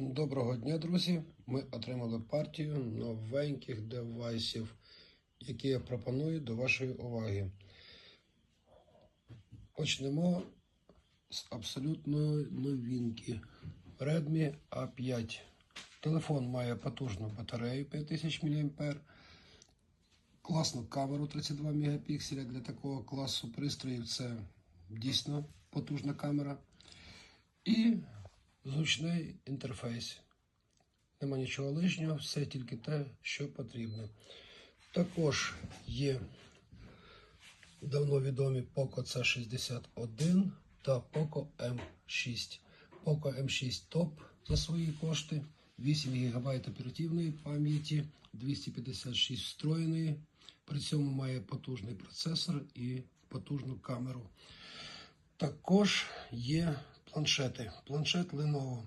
Доброго дня, друзі! Ми отримали партію новеньких девайсів, які я пропоную до вашої уваги. Почнемо з абсолютної новинки Redmi A5. Телефон має потужну батарею 5000 мАh, класну камеру 32 мегапікселя. Для такого класу пристроїв це дійсно потужна камера. І зручний інтерфейс. Нема нічого лишнього, все тільки те, що потрібно. Також є давно відомі Poco C61 та Poco M6. Poco M6 топ за свої кошти, 8 ГБ оперативної пам'яті, 256 встроєної. При цьому має потужний процесор і потужну камеру. Також є планшети. Планшет Lenovo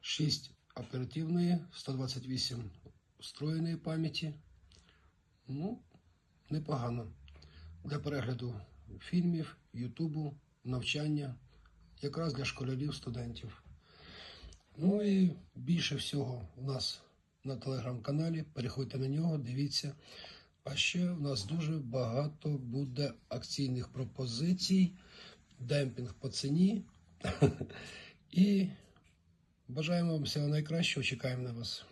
6 оперативної, 128 встроєної пам'яті. Ну, непогано. Для перегляду фільмів, Ютубу, навчання, якраз для школярів, студентів. Ну і більше всього у нас на телеграм-каналі. Переходьте на нього, дивіться. А ще в нас дуже багато буде акційних пропозицій, демпінг по ціні. І бажаємо вам всього найкращого. Чекаємо на вас.